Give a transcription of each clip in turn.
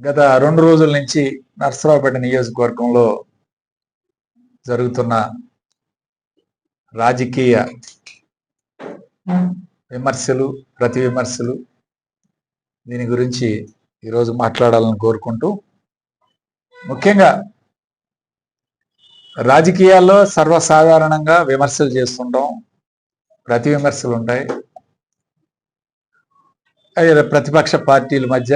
గత రెండు రోజుల నుంచి నర్సరావుపేట నియోజకవర్గంలో జరుగుతున్న రాజకీయ విమర్శలు ప్రతి విమర్శలు దీని గురించి ఈరోజు మాట్లాడాలని కోరుకుంటూ ముఖ్యంగా రాజకీయాల్లో సర్వసాధారణంగా విమర్శలు చేస్తుంటాం. ప్రతి విమర్శలు ఉంటాయి. అదే ప్రతిపక్ష పార్టీల మధ్య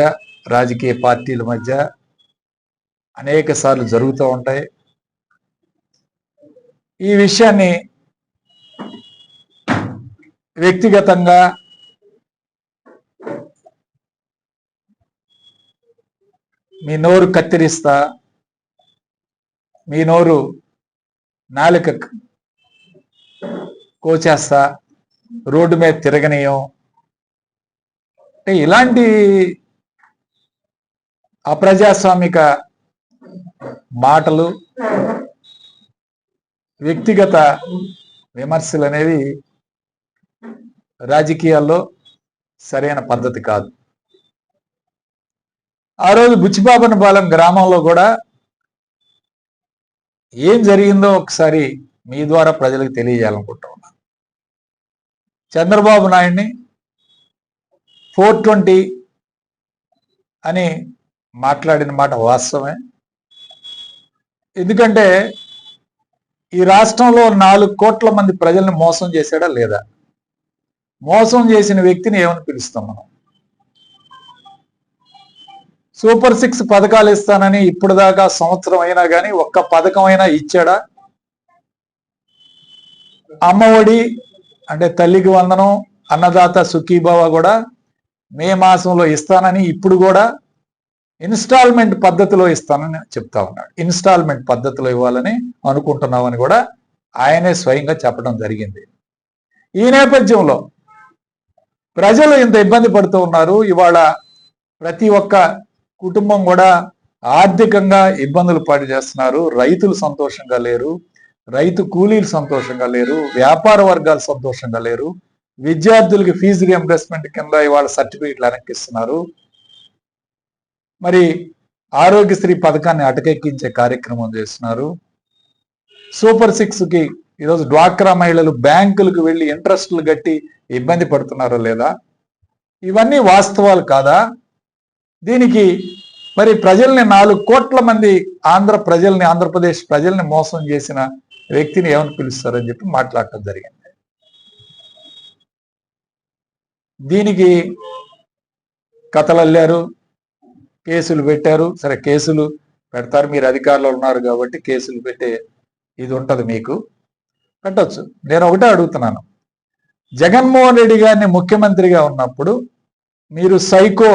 రాజకీయ పార్టీల మధ్య అనేక సార్లు జరుగుతూ ఉంటాయి. ఈ విషయాన్ని వ్యక్తిగతంగా మీ నోరు కత్తిరిస్తా మీ నోరు నాలుక కోచేస్తా రోడ్డు మీద తిరగనీయం. అంటే ఇలాంటి అప్రజాస్వామిక మాటలు వ్యక్తిగత విమర్శలు అనేవి రాజకీయాల్లో సరైన పద్ధతి కాదు. ఆ రోజు బుచ్చిబాబనపాలెం గ్రామంలో కూడా ఏం జరిగిందో ఒకసారి మీ ద్వారా ప్రజలకు తెలియజేయాలనుకుంటా ఉన్నాను చంద్రబాబు నాయుడిని ఫోర్ ట్వంటీ అని మాట్లాడిన మాట వాస్తవమే. ఎందుకంటే ఈ రాష్ట్రంలో నాలుగు కోట్ల మంది ప్రజల్ని మోసం చేశాడా లేదా? మోసం చేసిన వ్యక్తిని ఏమని పిలుస్తాం మనం? సూపర్ సిక్స్ పథకాలు ఇస్తానని ఇప్పుడు దాకా సంవత్సరం అయినా కానీ ఒక్క పథకం అయినా ఇచ్చాడా? అమ్మఒడి అంటే తల్లికి వందనం అన్నదాత సుఖీభావ కూడా మే మాసంలో ఇస్తానని ఇప్పుడు కూడా ఇన్స్టాల్మెంట్ పద్ధతిలో ఇస్తానని చెప్తా ఉన్నాడు. ఇన్స్టాల్మెంట్ పద్ధతిలో ఇవ్వాలని అనుకుంటున్నామని కూడా ఆయనే స్వయంగా చెప్పడం జరిగింది. ఈ నేపథ్యంలో ప్రజలు ఇంత ఇబ్బంది పడుతూ ఉన్నారు. ఇవాళ ప్రతి ఒక్క కుటుంబం కూడా ఆర్థికంగా ఇబ్బందులు పాటు చేస్తున్నారు. రైతులు సంతోషంగా లేరు. రైతు కూలీలు సంతోషంగా లేరు. వ్యాపార వర్గాలు సంతోషంగా లేరు. విద్యార్థులకి ఫీజు రియంబర్స్మెంట్ కింద ఇవాళ సర్టిఫికెట్లు వెనక్కిస్తున్నారు మరి ఆరోగ్యశ్రీ పథకాన్ని అటకెక్కించే కార్యక్రమం చేస్తున్నారు. సూపర్ సిక్స్కి ఈరోజు డ్వాక్రా మహిళలు బ్యాంకులకు వెళ్ళి ఇంట్రెస్ట్లు కట్టి ఇబ్బంది పడుతున్నారో లేదా? ఇవన్నీ వాస్తవాలు కాదా? దీనికి మరి ప్రజల్ని నాలుగు కోట్ల మంది ఆంధ్ర ప్రజల్ని ఆంధ్రప్రదేశ్ ప్రజల్ని మోసం చేసిన వ్యక్తిని ఏమని పిలుస్తారని చెప్పి మాట్లాడటం జరిగింది. దీనికి కథలు అల్లారు కేసులు పెట్టారు. సరే కేసులు పెడతారు. మీరు అధికారంలో ఉన్నారు కాబట్టి కేసులు పెట్టే ఇది ఉంటుంది మీకు. పెట్టచ్చు. నేను ఒకటే అడుగుతున్నాను. జగన్మోహన్ రెడ్డి గారిని ముఖ్యమంత్రిగా ఉన్నప్పుడు మీరు సైకో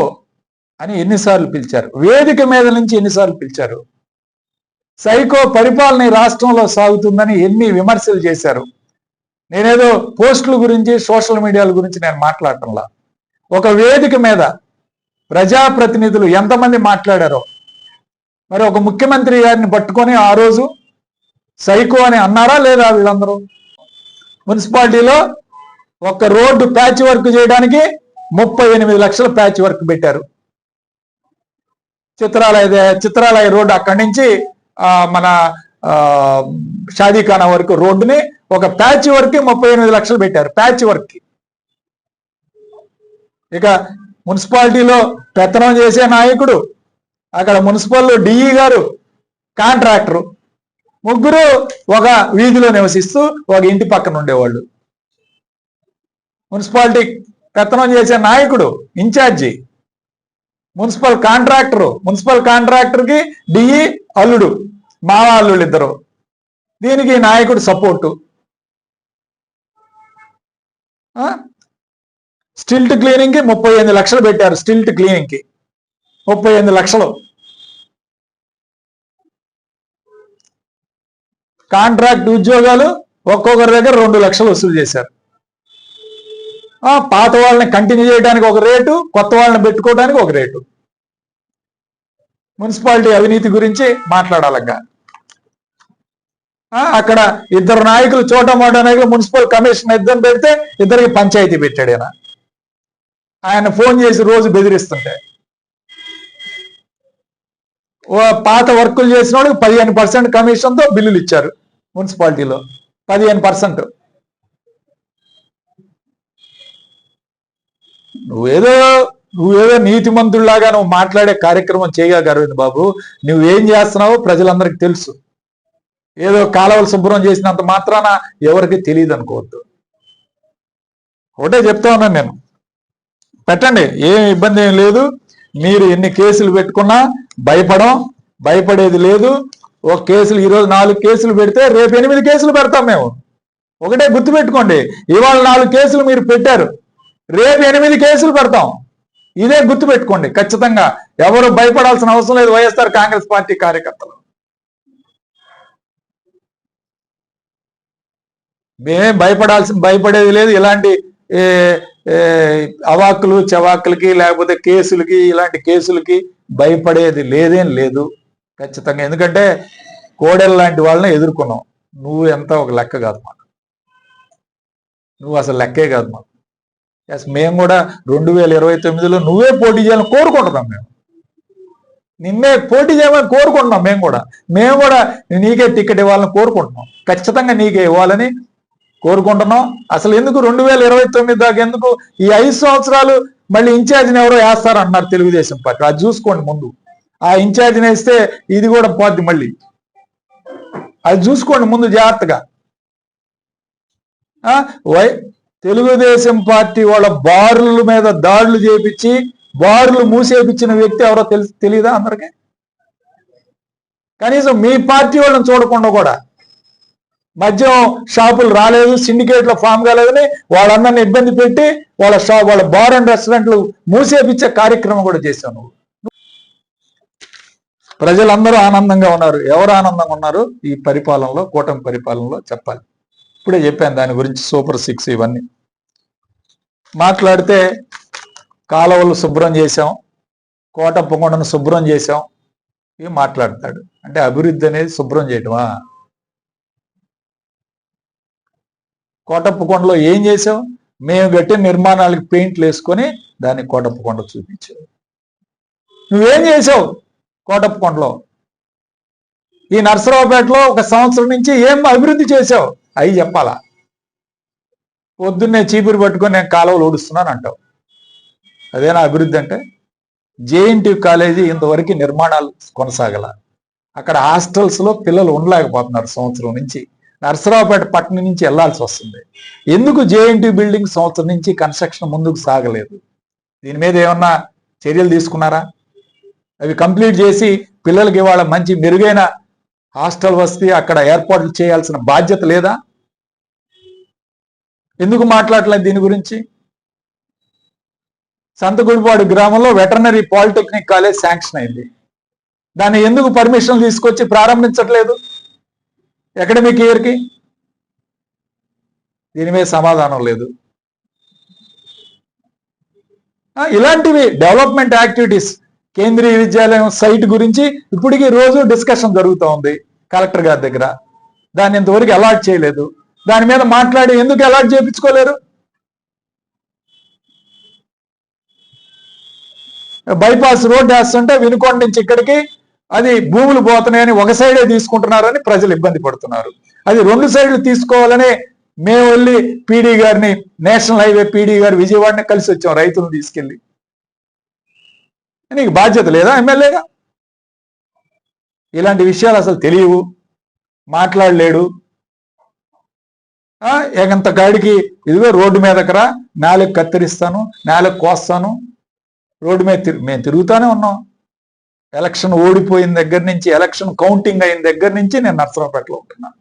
అని ఎన్నిసార్లు పిలిచారు? వేదిక మీద నుంచి ఎన్నిసార్లు పిలిచారు? సైకో పరిపాలన రాష్ట్రంలో సాగుతుందని ఎన్ని విమర్శలు చేశారు? నేనేదో పోస్టుల గురించి సోషల్ మీడియాల గురించి నేను మాట్లాడటంలా. ఒక వేదిక మీద ప్రజాప్రతినిధులు ఎంతమంది మాట్లాడారో. మరి ఒక ముఖ్యమంత్రి గారిని పట్టుకొని ఆ రోజు సైకో అని అన్నారా లేదా వీళ్ళందరూ? మున్సిపాలిటీలో ఒక రోడ్డు ప్యాచ్ వర్క్ చేయడానికి ముప్పై ఎనిమిది లక్షల ప్యాచ్ వర్క్ పెట్టారు. చిత్రాలయ చిత్రాలయ రోడ్డు అక్కడి నుంచి మన షాదీఖానా వరకు రోడ్డుని ఒక ప్యాచ్ వర్క్ ముప్పై ఎనిమిది లక్షలు పెట్టారు ప్యాచ్ వర్క్ ఇక మున్సిపాలిటీలో పెత్తనం చేసే నాయకుడు అక్కడ మున్సిపల్ డిఈ గారు కాంట్రాక్టరు ముగ్గురు ఒక వీధిలో నివసిస్తూ ఒక ఇంటి పక్కన ఉండేవాళ్ళు. మున్సిపాలిటీ పెత్తనం చేసే నాయకుడు in charge municipal contractor municipal కాంట్రాక్టర్కి DE అల్లుడు మావ అల్లుడు ఇద్దరు. దీనికి నాయకుడు సపోర్టు. ఆ? స్టిల్ట్ క్లీనింగ్కి ముప్పై ఎనిమిది లక్షలు పెట్టారు స్టిల్ట్ క్లీనింగ్కి ముప్పై ఎనిమిది లక్షలు. కాంట్రాక్ట్ ఉద్యోగాలు ఒక్కొక్కరి దగ్గర రెండు లక్షలు వసూలు చేశారు. పాత వాళ్ళని కంటిన్యూ చేయడానికి ఒక రేటు కొత్త వాళ్ళని పెట్టుకోవడానికి ఒక రేటు. మున్సిపాలిటీ అవినీతి గురించి మాట్లాడాలంగా. అక్కడ ఇద్దరు నాయకులు చోట మోట నాయకులు మున్సిపల్ కమిషన్ ఇద్దరు పెడితే ఇద్దరికి పంచాయతీ పెట్టాడు ఈయన. ఆయన ఫోన్ చేసి రోజు బెదిరిస్తుంటే. పాత వర్కులు చేసిన వాడికి పదిహేను పర్సెంట్ కమిషన్తో బిల్లులు ఇచ్చారు మున్సిపాలిటీలో. పదిహేను పర్సెంట్. నువ్వేదో నువ్వేదో నీతిమంతుల్లాగా నువ్వు మాట్లాడే కార్యక్రమం చేయగా అరవింద్ బాబు నువ్వేం చేస్తున్నావో ప్రజలందరికీ తెలుసు. ఏదో కాలువలు శుభ్రం చేసినంత మాత్రాన ఎవరికి తెలియదు అనుకోవద్దు ఒకటే చెప్తా ఉన్నాను నేను. పెట్టండి ఏం ఇబ్బంది ఏం లేదు. మీరు ఎన్ని కేసులు పెట్టుకున్నా భయపడం భయపడేది లేదు. ఒక కేసులు ఈరోజు నాలుగు కేసులు పెడితే రేపు ఎనిమిది కేసులు పెడతాం మేము. ఒకటే గుర్తుపెట్టుకోండి ఇవాళ నాలుగు కేసులు మీరు పెట్టారు. రేపు ఎనిమిది కేసులు పెడతాం. ఇదే గుర్తుపెట్టుకోండి ఖచ్చితంగా. ఎవరు భయపడాల్సిన అవసరం లేదు వైఎస్ఆర్ కాంగ్రెస్ పార్టీ కార్యకర్తలు. మేమేం భయపడాల్సిన భయపడేది లేదు. ఇలాంటి అవాకులు చవాకులకి లేకపోతే కేసులకి ఇలాంటి కేసులకి భయపడేది లేదేం లేదు ఖచ్చితంగా. ఎందుకంటే కోడెల లాంటి వాళ్ళని ఎదుర్కొన్నాం. నువ్వు ఎంత ఒక లెక్క కాదు మాకు. నువ్వు అసలు లెక్కే కాదు మాకు. ఎస్ మేము కూడా రెండు వేల ఇరవై తొమ్మిదిలో నువ్వే పోటీ చేయాలని కోరుకుంటున్నాం మేము. నిన్నే పోటీ చేయమని కోరుకుంటున్నాం మేము కూడా. మేము కూడా నీకే టికెట్ ఇవ్వాలని కోరుకుంటున్నాం. ఖచ్చితంగా నీకే ఇవ్వాలని కోరుకుంటున్నాం. అసలు ఎందుకు రెండు వేల ఇరవై తొమ్మిది దాకా ఎందుకు ఈ ఐదు సంవత్సరాలు మళ్ళీ ఇన్ఛార్జిని ఎవరో వేస్తారు అన్నారు తెలుగుదేశం పార్టీ. అది చూసుకోండి ముందు. ఆ ఇన్ఛార్జిని వేస్తే ఇది కూడా పోద్ది మళ్ళీ. అది చూసుకోండి ముందు జాగ్రత్తగా. ఆ, వై తెలుగుదేశం పార్టీ వాళ్ళ బారుల మీద దాడులు చేపించి బారులు మూసేపించిన వ్యక్తి ఎవరో తెలుసు తెలియదా అందరికి? కనీసం మీ పార్టీ వాళ్ళని చూడకుండా కూడా. మద్యం షాపులు రాలేదు సిండికేట్లో ఫామ్ కాలేదని వాళ్ళందరిని ఇబ్బంది పెట్టి వాళ్ళ షాప్ వాళ్ళ బార్ అండ్ రెస్టారెంట్లు మూసేపిచ్చే కార్యక్రమం కూడా చేశావు నువ్వు. ప్రజలందరూ ఆనందంగా ఉన్నారు. ఎవరు ఆనందంగా ఉన్నారు? ఈ పరిపాలనలో కూటమి పరిపాలనలో చెప్పాలి. ఇప్పుడే చెప్పాను దాని గురించి సూపర్ సిక్స్ ఇవన్నీ. మాట్లాడితే కాలువలు శుభ్రం చేశాం కోట పొంగొండను శుభ్రం చేశాం ఇవి మాట్లాడతాడు. అంటే అభివృద్ధి అనేది శుభ్రం చేయటమా? కోటప్పకొండలో ఏం చేసావు? మేము గట్టి నిర్మాణాలకు పెయింట్లు వేసుకొని దాన్ని కోటప్పకొండ చూపించావు. నువ్వేం చేసావు కోటప్పకొండలో? ఈ నర్సరావుపేటలో ఒక సంవత్సరం నుంచి ఏం అభివృద్ధి చేసావు? అవి చెప్పాలా? పొద్దున్నే చీపురు పట్టుకొని నేను కాలువలు ఊడుస్తున్నాను అంటావు. అదేనా అభివృద్ధి అంటే? జేఎన్టీ కాలేజీ ఇంతవరకు నిర్మాణాలు కొనసాగల. అక్కడ హాస్టల్స్లో పిల్లలు ఉండలేకపోతున్నారు సంవత్సరం నుంచి. నర్సరావుపేట పట్టణం నుంచి వెళ్ళాల్సి వస్తుంది. ఎందుకు జేఎన్టీ బిల్డింగ్ సంవత్సరం నుంచి కన్స్ట్రక్షన్ ముందుకు సాగలేదు? దీని మీద ఏమన్నా చర్యలు తీసుకున్నారా? అవి కంప్లీట్ చేసి పిల్లలకి ఇవాళ మంచి మెరుగైన హాస్టల్ వసతి అక్కడ ఏర్పాట్లు చేయాల్సిన బాధ్యత లేదా? ఎందుకు మాట్లాడలేదు దీని గురించి? సంతగుడిపాడు గ్రామంలో వెటర్నరీ పాలిటెక్నిక్ కాలేజ్ శాంక్షన్ అయింది. దాన్ని ఎందుకు పర్మిషన్ తీసుకొచ్చి ప్రారంభించట్లేదు? అకాడమిక్ ఇయర్కి దీని మీద సమాధానం లేదు. ఇలాంటివి డెవలప్మెంట్ యాక్టివిటీస్ కేంద్రీయ విద్యాలయం సైట్ గురించి ఇప్పటికీ రోజు డిస్కషన్ జరుగుతూ ఉంది కలెక్టర్ గారి దగ్గర. దాన్ని ఇంతవరకు అలాట్ చేయలేదు. దాని మీద మాట్లాడి ఎందుకు అలాట్ చేయించుకోలేరు? బైపాస్ రోడ్ వేస్తుంటే వినుకోండి నుంచి ఇక్కడికి అది భూములు పోతున్నాయని ఒక సైడే తీసుకుంటున్నారని ప్రజలు ఇబ్బంది పడుతున్నారు. అది రెండు సైడ్లు తీసుకోవాలని మేము వెళ్ళి పీడీ గారిని నేషనల్ హైవే పీడీ గారు విజయవాడని కలిసి వచ్చాం రైతులను తీసుకెళ్ళి. నీకు బాధ్యత లేదా ఎమ్మెల్యేగా? ఇలాంటి విషయాలు అసలు తెలియవు మాట్లాడలేడు. ఆ, ఎగంత గాడికి ఇదిగో రోడ్డు మీదకరా నాలుగు కత్తిరిస్తాను నాలుగు కోస్తాను. రోడ్డు మీద మేము తిరుగుతూనే ఉన్నాం. ఎలక్షన్ ఓడిపోయిన దగ్గర నుంచి ఎలక్షన్ కౌంటింగ్ అయిన దగ్గర నుంచి నేను నర్సరావుపేటలో ఉంటున్నాను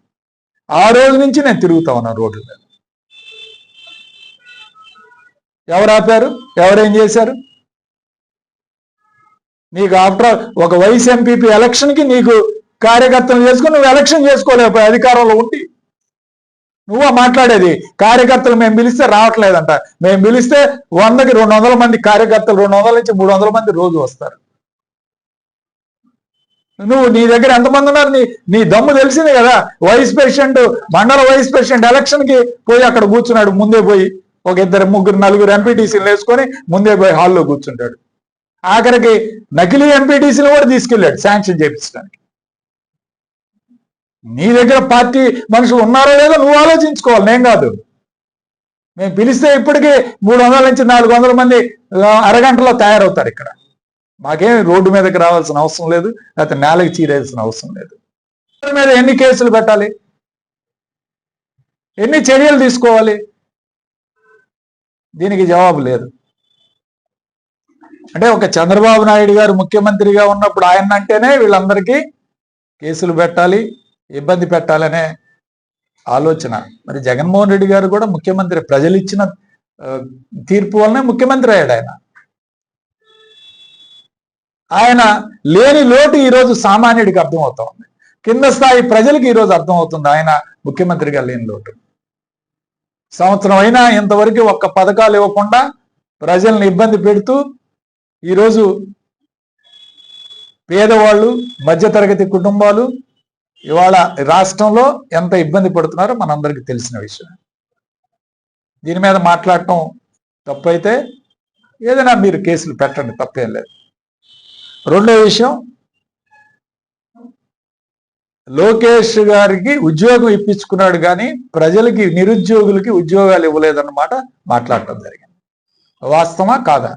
ఆ రోజు నుంచి నేను తిరుగుతా ఉన్నాను రోడ్ల మీద. ఎవరు ఆపారు? ఎవరేం చేశారు? నీకు ఆఫ్టర్ ఒక వైస్ ఎంపీపీ ఎలక్షన్కి నీకు కార్యకర్తలు చేసుకుని నువ్వు ఎలక్షన్ చేసుకోలేకపోయి అధికారంలో ఉండి. నువ్వా మాట్లాడేది? కార్యకర్తలు మేము పిలిస్తే రావట్లేదంట. మేము పిలిస్తే వందకి రెండు వందల మంది కార్యకర్తలు రెండు వందల నుంచి మూడు వందల మంది రోజు వస్తారు. నువ్వు నీ దగ్గర ఎంతమంది ఉన్నారు? నీ నీ దమ్ము తెలిసింది కదా. వైస్ ప్రెసిడెంట్ మండల వైస్ ప్రెసిడెంట్ ఎలక్షన్కి పోయి అక్కడ కూర్చున్నాడు. ముందే పోయి ఒక ఇద్దరు ముగ్గురు నలుగురు ఎంపీటీసీలు వేసుకొని ముందే పోయి హాల్లో కూర్చుంటాడు. ఆఖరికి నకిలీ ఎంపీటీసీలు కూడా తీసుకెళ్ళాడు శాంక్షన్ చేయించడానికి నీ దగ్గర పార్టీ మనుషులు ఉన్నారో లేదో నువ్వు ఆలోచించుకోవాలి. నేను కాదు. మేము పిలిస్తే ఇప్పటికీ మూడు వందల నుంచి నాలుగు వందల మంది అరగంటలో తయారవుతారు ఇక్కడ. మాకేం రోడ్డు మీదకి రావాల్సిన అవసరం లేదు లేకపోతే నేలకి చీరేయాల్సిన అవసరం లేదు. మీద ఎన్ని కేసులు పెట్టాలి? ఎన్ని చర్యలు తీసుకోవాలి? దీనికి జవాబు లేదు. అంటే ఒక చంద్రబాబు నాయుడు గారు ముఖ్యమంత్రిగా ఉన్నప్పుడు ఆయన అంటేనే వీళ్ళందరికీ కేసులు పెట్టాలి ఇబ్బంది పెట్టాలనే ఆలోచన. మరి జగన్మోహన్ రెడ్డి గారు కూడా ముఖ్యమంత్రి ప్రజలు ఇచ్చిన తీర్పు వల్లనే ముఖ్యమంత్రి అయ్యాడు ఆయన. ఆయన లేని లోటు ఈరోజు సామాన్యుడికి అర్థమవుతా ఉంది కింద స్థాయి ప్రజలకు ఈరోజు అర్థమవుతుంది ఆయన ముఖ్యమంత్రిగా లేని లోటు. సంవత్సరం అయినా ఇంతవరకు ఒక్క పథకాలు ఇవ్వకుండా ప్రజల్ని ఇబ్బంది పెడుతూ ఈరోజు పేదవాళ్ళు మధ్యతరగతి కుటుంబాలు ఇవాళ రాష్ట్రంలో ఎంత ఇబ్బంది పడుతున్నారో మనందరికీ తెలిసిన విషయం. దీని మీద మాట్లాడటం తప్పైతే ఏదైనా మీరు కేసులు పెట్టండి తప్పేం లేదు. రెండో విషయం లోకేష్ గారికి ఉద్యోగం ఇప్పించుకున్నాడు కానీ ప్రజలకి నిరుద్యోగులకి ఉద్యోగాలు ఇవ్వలేదన్నమాట మాట్లాడటం జరిగింది. వాస్తవమా కాదా?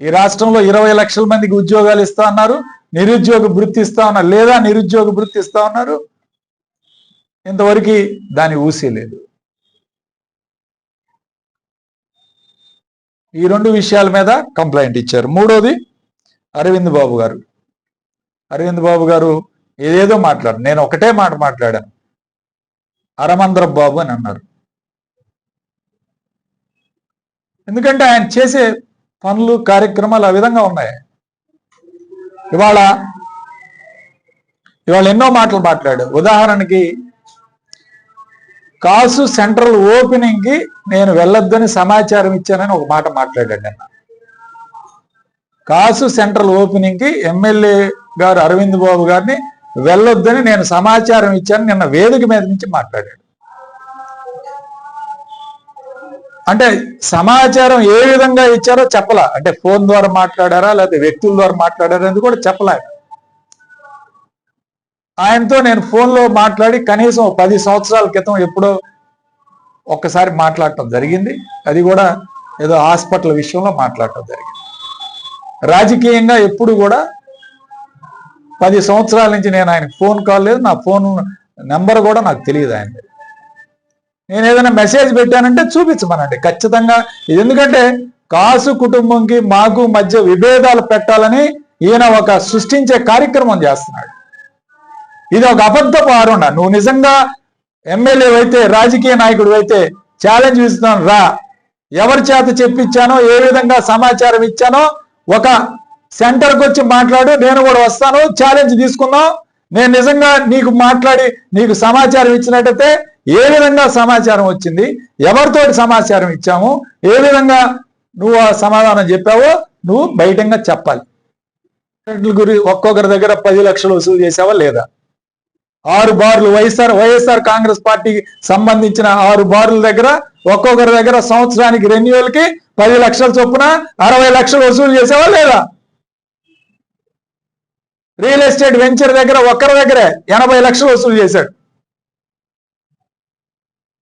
ఈ రాష్ట్రంలో ఇరవై లక్షల మందికి ఉద్యోగాలు ఇస్తా అన్నారు నిరుద్యోగ వృత్తి ఇస్తా ఉన్నారు లేదా నిరుద్యోగ వృత్తి ఇస్తా ఉన్నారు ఇంతవరకు దాని ఊసే లేదు. ఈ రెండు విషయాల మీద కంప్లైంట్ ఇచ్చారు. మూడోది అరవింద్ బాబు గారు. అరవింద్ బాబు గారు ఏదేదో మాట్లాడు నేను ఒకటే మాట మాట్లాడాను. అరమంద్ర బాబు అని అన్నారు. ఎందుకంటే ఆయన చేసే పనులు కార్యక్రమాలు ఆ విధంగా ఉన్నాయి. ఇవాళ ఇవాళ ఎన్నో మాటలు మాట్లాడు. ఉదాహరణకి కాసు సెంట్రల్ ఓపెనింగ్కి నేను వెళ్ళొద్దని సమాచారం ఇచ్చానని ఒక మాట మాట్లాడాడు అన్న కాసు సెంట్రల్ ఓపెనింగ్కి ఎమ్మెల్యే గారు అరవింద్ బాబు గారిని వెళ్ళొద్దని నేను సమాచారం ఇచ్చాను నిన్న వేదిక మీద నుంచి మాట్లాడాడు. అంటే సమాచారం ఏ విధంగా ఇచ్చారో చెప్పలా. అంటే ఫోన్ ద్వారా మాట్లాడారా లేకపోతే వ్యక్తుల ద్వారా మాట్లాడారా అనేది కూడా చెప్పలే ఆయనతో నేను ఫోన్లో మాట్లాడి కనీసం పది సంవత్సరాల క్రితం ఎప్పుడో ఒక్కసారి మాట్లాడటం జరిగింది. అది కూడా ఏదో హాస్పిటల్ విషయంలో మాట్లాడటం జరిగింది. రాజకీయంగా ఎప్పుడు కూడా పది సంవత్సరాల నుంచి నేను ఆయనకు ఫోన్ కాల్ లేదు. నా ఫోన్ నెంబర్ కూడా నాకు తెలియదు ఆయన నేను ఏదైనా మెసేజ్ పెట్టానంటే చూపించమనండి. ఖచ్చితంగా ఇది ఎందుకంటే కాసు కుటుంబంకి మాకు మధ్య విభేదాలు పెట్టాలని ఈయన ఒక సృష్టించే కార్యక్రమం చేస్తున్నాడు. ఇది ఒక అబద్ధపు ఆరోణ నువ్వు నిజంగా ఎమ్మెల్యే అయితే రాజకీయ నాయకుడు అయితే ఛాలెంజ్ ఇస్తున్నాను రా. ఎవరి చేత చెప్పించానో ఏ విధంగా సమాచారం ఇచ్చానో ఒక సెంటర్కి వచ్చి మాట్లాడు నేను కూడా వస్తాను ఛాలెంజ్ తీసుకుందాం. నేను నిజంగా నీకు మాట్లాడి నీకు సమాచారం ఇచ్చినట్టయితే ఏ విధంగా సమాచారం వచ్చింది ఎవరితోటి సమాచారం ఇచ్చాము ఏ విధంగా నువ్వు ఆ సమాధానం చెప్పావో నువ్వు బయటంగా చెప్పాలి. గురి ఒక్కొక్కరి దగ్గర పది లక్షలు వసూలు చేసావా లేదా? ఆరు బార్లు వైఎస్ఆర్ వైఎస్ఆర్ కాంగ్రెస్ పార్టీకి సంబంధించిన ఆరు బార్ల దగ్గర ఒక్కొక్కరి దగ్గర సంవత్సరానికి రెన్యువల్కి పది లక్షల చొప్పున అరవై లక్షలు వసూలు చేసావా లేదా? రియల్ ఎస్టేట్ వెంచర్ దగ్గర ఒక్కరి దగ్గరే ఎనభై లక్షలు వసూలు చేశాడు.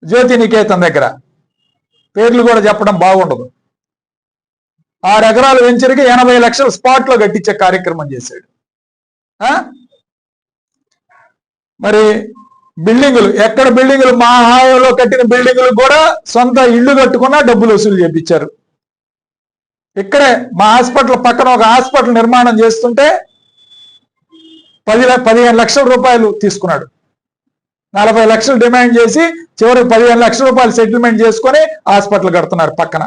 జ్యోతి నికేతన్ దగ్గర. పేర్లు కూడా చెప్పడం బాగుండదు. ఆరు ఎకరాల వెంచర్కి ఎనభై లక్షలు స్పాట్లో కట్టించే కార్యక్రమం చేశాడు. ఆ? మరి బిల్డింగులు ఎక్కడ బిల్డింగులు? మా హాయంలో కట్టిన బిల్డింగులు కూడా సొంత ఇల్లు కట్టుకున్నా డబ్బులు వసూలు చేపించారు. ఇక్కడే మా హాస్పిటల్ పక్కన ఒక హాస్పిటల్ నిర్మాణం చేస్తుంటే పది పదిహేను లక్షల రూపాయలు తీసుకున్నాడు. నలభై లక్షలు డిమాండ్ చేసి చివరికి పదిహేను లక్షల రూపాయలు సెటిల్మెంట్ చేసుకొని హాస్పిటల్ కడుతున్నారు పక్కన.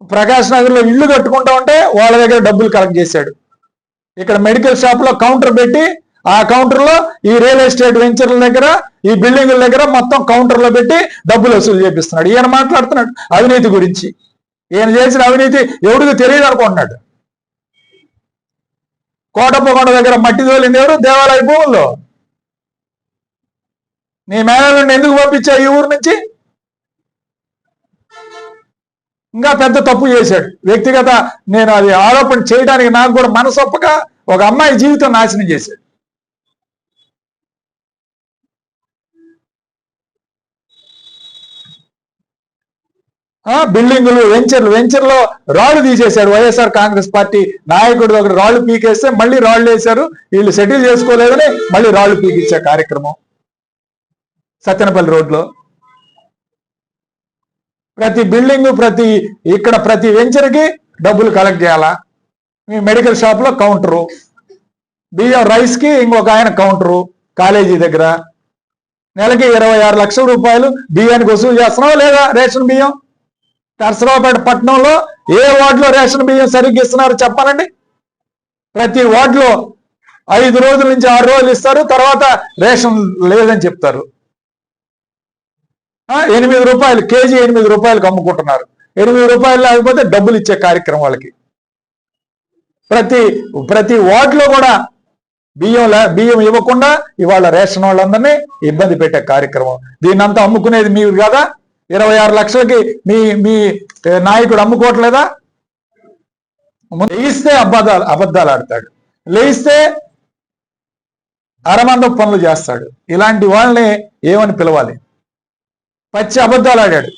ప్రకాష్ నగర్లో ఇల్లు కట్టుకుంటా ఉంటే వాళ్ళ దగ్గర డబ్బులు కలెక్ట్ చేశాడు. ఇక్కడ మెడికల్ షాప్లో కౌంటర్ పెట్టి ఆ కౌంటర్లో ఈ రియల్ ఎస్టేట్ వెంచర్ల దగ్గర ఈ బిల్డింగుల దగ్గర మొత్తం కౌంటర్లో పెట్టి డబ్బులు వసూలు చేపిస్తున్నాడు. ఈయన మాట్లాడుతున్నాడు అవినీతి గురించి. ఈయన చేసిన అవినీతి ఎవరికి తెలియదు అనుకుంటున్నాడు. కోటప్పకొండ దగ్గర మట్టి తోలింది ఎవరు? దేవాలయ భూముల్లో. నీ మేనల్ని ఎందుకు పంపించావు ఈ ఊరు నుంచి? ఇంకా పెద్ద తప్పు చేశాడు. వ్యక్తిగత నేను అది ఆరోపణ చేయడానికి నాకు కూడా మనసొప్పక ఒక అమ్మాయి జీవితం నాశనం చేశాడు. ఆ బిల్డింగులు వెంచర్లు వెంచర్లో రాళ్ళు తీసేశాడు వైఎస్ఆర్ కాంగ్రెస్ పార్టీ నాయకుడు ఒకటి రాళ్ళు పీకేస్తే మళ్ళీ రాళ్ళు వేశారు. వీళ్ళు సెటిల్ చేసుకోలేదని మళ్ళీ రాళ్ళు పీకిచ్చే కార్యక్రమం సత్యనపల్లి రోడ్లో. ప్రతి బిల్డింగ్ ప్రతి ఇక్కడ ప్రతి వెంచర్కి డబ్బులు కలెక్ట్ చేయాలా? మీ మెడికల్ షాప్లో కౌంటరు. బియ్యం రైస్కి ఇంకొక ఆయన కౌంటరు కాలేజీ దగ్గర. నెలకి ఇరవై ఆరు లక్షల రూపాయలు బియ్యానికి వసూలు చేస్తున్నావా లేదా రేషన్ బియ్యం? నర్సరావుపేట పట్టణంలో ఏ వార్డులో రేషన్ బియ్యం సరిగ్గా ఇస్తున్నారు చెప్పాలండి? ప్రతి వార్డులో ఐదు రోజుల నుంచి ఆరు రోజులు ఇస్తారు తర్వాత రేషన్ లేదని చెప్తారు. ఎనిమిది రూపాయలు కేజీ ఎనిమిది రూపాయలకు అమ్ముకుంటున్నారు ఎనిమిది రూపాయలు లేకపోతే డబ్బులు ఇచ్చే కార్యక్రమం వాళ్ళకి. ప్రతి ప్రతి వార్డులో కూడా బియ్యం బియ్యం ఇవ్వకుండా ఇవాళ రేషన్ వాళ్ళందరినీ ఇబ్బంది పెట్టే కార్యక్రమం. దీన్నంతా అమ్ముకునేది మీరు కదా? ఇరవై ఆరు లక్షలకి మీ మీ నాయకుడు అమ్ముకోవట్లేదా? లేయిస్తే అబద్ధాలు అబద్ధాలు ఆడతాడు. లేయిస్తే అరమంద పనులు చేస్తాడు. ఇలాంటి వాళ్ళని ఏమని పిలవాలి? పచ్చి అబద్ధాలు ఆడాడు.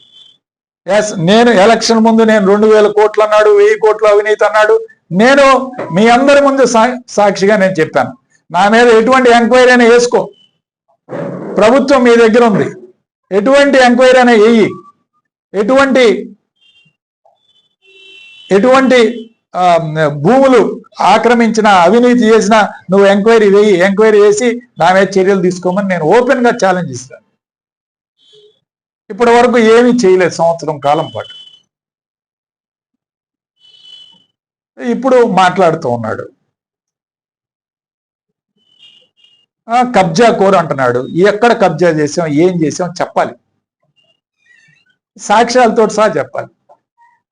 ఎస్ నేను ఎలక్షన్ ముందు నేను రెండు వేల కోట్లు అన్నాడు వెయ్యి కోట్లు అవినీతి అన్నాడు. నేను మీ అందరి ముందు సా- సాక్షిగా నేను చెప్పాను. నా మీద ఎటువంటి ఎంక్వైరీ అయినా వేసుకో. ప్రభుత్వం మీ దగ్గర ఉంది. ఎటువంటి ఎంక్వైరీ అయినా వేయి. ఎటువంటి ఎటువంటి భూములు ఆక్రమించిన అవినీతి చేసిన నువ్వు ఎంక్వైరీ వేయి. ఎంక్వైరీ వేసి నా మీద చర్యలు తీసుకోమని నేను ఓపెన్గా ఛాలెంజ్ ఇస్తాను ఇప్పటి వరకు ఏమీ చేయలేదు సంవత్సరం కాలం పాటు. ఇప్పుడు మాట్లాడుతూ ఉన్నాడు. ఆ, కబ్జా కోరు అంటున్నాడు. ఎక్కడ కబ్జా చేసాం ఏం చేసాం చెప్పాలి. సాక్ష్యాలతో సహా చెప్పాలి.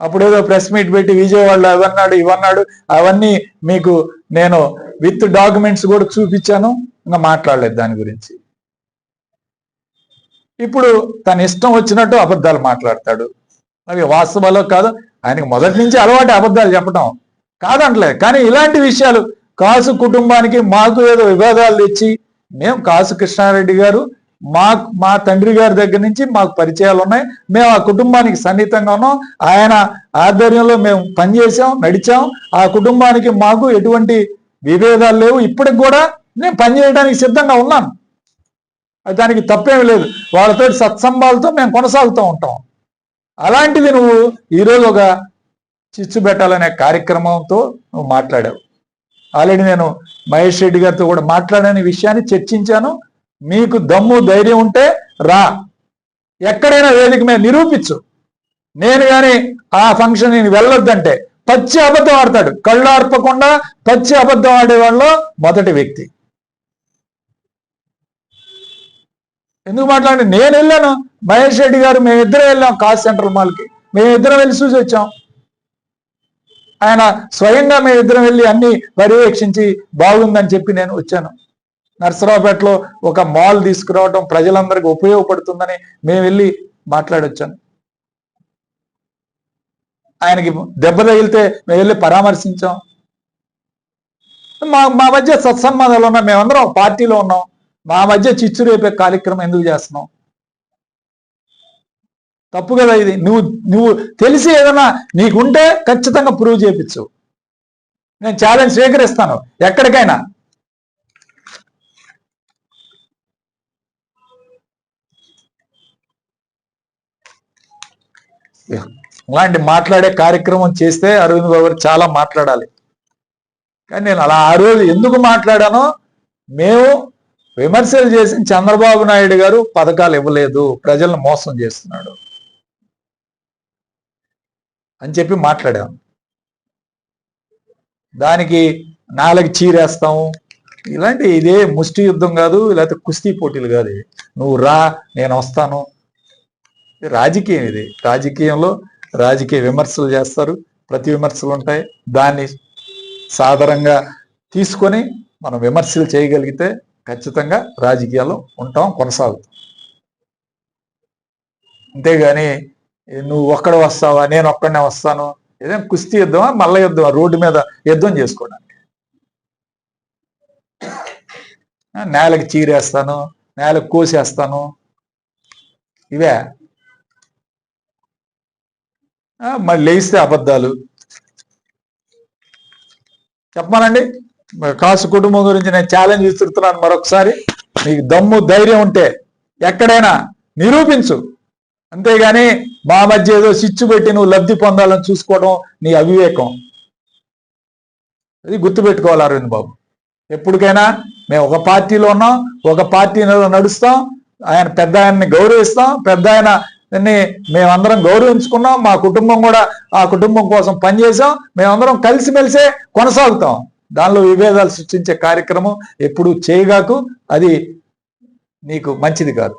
అప్పుడు ఏదో ప్రెస్ మీట్ పెట్టి విజయవాడలో అవన్నాడు ఇవన్నాడు అవన్నీ మీకు నేను విత్ డాక్యుమెంట్స్ కూడా చూపించాను. ఇంకా మాట్లాడలేదు దాని గురించి. ఇప్పుడు తన ఇష్టం వచ్చినట్టు అబద్ధాలు మాట్లాడతాడు. అవి వాస్తవాలో కాదు ఆయనకి మొదటి నుంచి అలవాటు అబద్ధాలు చెప్పడం కాదంటలేదు కానీ ఇలాంటి విషయాలు కాసు కుటుంబానికి మాకు ఏదో విభేదాలు తెచ్చి మేము కాసు కృష్ణారెడ్డి గారు మా మా తండ్రి గారి దగ్గర నుంచి మాకు పరిచయాలు ఉన్నాయి. మేము ఆ కుటుంబానికి సన్నిహితంగా ఉన్నాం. ఆయన ఆధ్వర్యంలో మేము పనిచేసాం నడిచాం. ఆ కుటుంబానికి మాకు ఎటువంటి విభేదాలు లేవు. ఇప్పటికి కూడా నేను పనిచేయడానికి సిద్ధంగా ఉన్నాను. దానికి తప్పేం లేదు. వాళ్ళతో సత్సంబాలతో మేము కొనసాగుతూ ఉంటాం. అలాంటిది నువ్వు ఈరోజు ఒక చిచ్చు పెట్టాలనే కార్యక్రమంతో నువ్వు మాట్లాడావు. ఆల్రెడీ నేను మహేష్ రెడ్డి గారితో కూడా మాట్లాడని విషయాన్ని చర్చించాను. మీకు దమ్ము ధైర్యం ఉంటే రా. ఎక్కడైనా వేదిక మీద నిరూపించు. నేను కానీ ఆ ఫంక్షన్ నేను వెళ్ళొద్దంటే పచ్చి అబద్ధం ఆడతాడు. కళ్ళు ఆర్పకుండా పచ్చి అబద్ధం ఆడేవాళ్ళలో మొదటి వ్యక్తి. ఎందుకు మాట్లాడి నేను వెళ్ళాను? మహేష్ రెడ్డి గారు మేమిద్దరం వెళ్ళాం కాస్ సెంట్రల్ మాల్కి. మేమిద్దరం వెళ్ళి చూసి వచ్చాం. ఆయన స్వయంగా మేమిద్దరం వెళ్ళి అన్ని పర్యవేక్షించి బాగుందని చెప్పి నేను వచ్చాను. నర్సరావుపేటలో ఒక మాల్ తీసుకురావడం ప్రజలందరికీ ఉపయోగపడుతుందని మేము వెళ్ళి మాట్లాడొచ్చాను. ఆయనకి దెబ్బ తగిలితే మేము వెళ్ళి పరామర్శించాం. మా మా మధ్య సత్సంబంధాలు ఉన్నాం మేమందరం పార్టీలో ఉన్నాం. మా మధ్య చిచ్చు రేపే కార్యక్రమం ఎందుకు చేస్తున్నావు? తప్పు కదా ఇది. నువ్వు నువ్వు తెలిసి ఏదైనా నీకుంటే ఖచ్చితంగా ప్రూవ్ చేయించు. నేను ఛాలెంజ్ స్వీకరిస్తాను. ఎక్కడికైనా. అలాంటి మాట్లాడే కార్యక్రమం చేస్తే అరవింద్ బాబు చాలా మాట్లాడాలి. కానీ నేను అలా ఆ రోజు ఎందుకు మాట్లాడానో మేము విమర్శలు చేసిన చంద్రబాబు నాయుడు గారు పథకాలు ఇవ్వలేదు ప్రజలను మోసం చేస్తున్నాడు అని చెప్పి మాట్లాడాం. దానికి నాలుగు చీరేస్తాము ఇలాంటి ఇదే ముష్టి యుద్ధం కాదు లేకపోతే కుస్తీ పోటీలు కాదు. నువ్వు రా నేను వస్తాను. రాజకీయం ఇది. రాజకీయంలో రాజకీయ విమర్శలు చేస్తారు. ప్రతి విమర్శలు ఉంటాయి. దాన్ని సాధారణంగా తీసుకొని మనం విమర్శలు చేయగలిగితే ఖచ్చితంగా రాజకీయాల్లో ఉంటాం కొనసాగుతాం. అంతేగాని నువ్వు ఒక్కడ వస్తావా నేను ఒక్కడనే వస్తాను ఏదైనా కుస్తీ యుద్ధమా మల్ల యుద్ధమా రోడ్డు మీద యుద్ధం చేసుకోవడానికి. నేలకు చీరేస్తాను నేలకు కోసేస్తాను. ఇవే. మళ్ళీ లేస్తే అబద్ధాలు. చెప్పమానండి కాసు కుటుంబం గురించి నేను ఛాలెంజ్ ఇస్తున్నాను మరొకసారి. నీకు దమ్ము ధైర్యం ఉంటే ఎక్కడైనా నిరూపించు. అంతేగాని మా మధ్య ఏదో సిచ్చు పెట్టి నువ్వు లబ్ధి పొందాలని చూసుకోవడం నీ అవివేకం. అది గుర్తుపెట్టుకోవాలి అరవింద్ బాబు. ఎప్పటికైనా మేము ఒక పార్టీలో ఉన్నాం ఒక పార్టీలో నడుస్తాం ఆయన పెద్ద ఆయన్ని గౌరవిస్తాం పెద్ద ఆయన మేమందరం గౌరవించుకున్నాం మా కుటుంబం కూడా ఆ కుటుంబం కోసం పనిచేసాం మేమందరం కలిసిమెలిసే కొనసాగుతాం. దానిలో విభేదాలు సృష్టించే కార్యక్రమం ఎప్పుడు చేయగాకు అది నీకు మంచిది కాదు.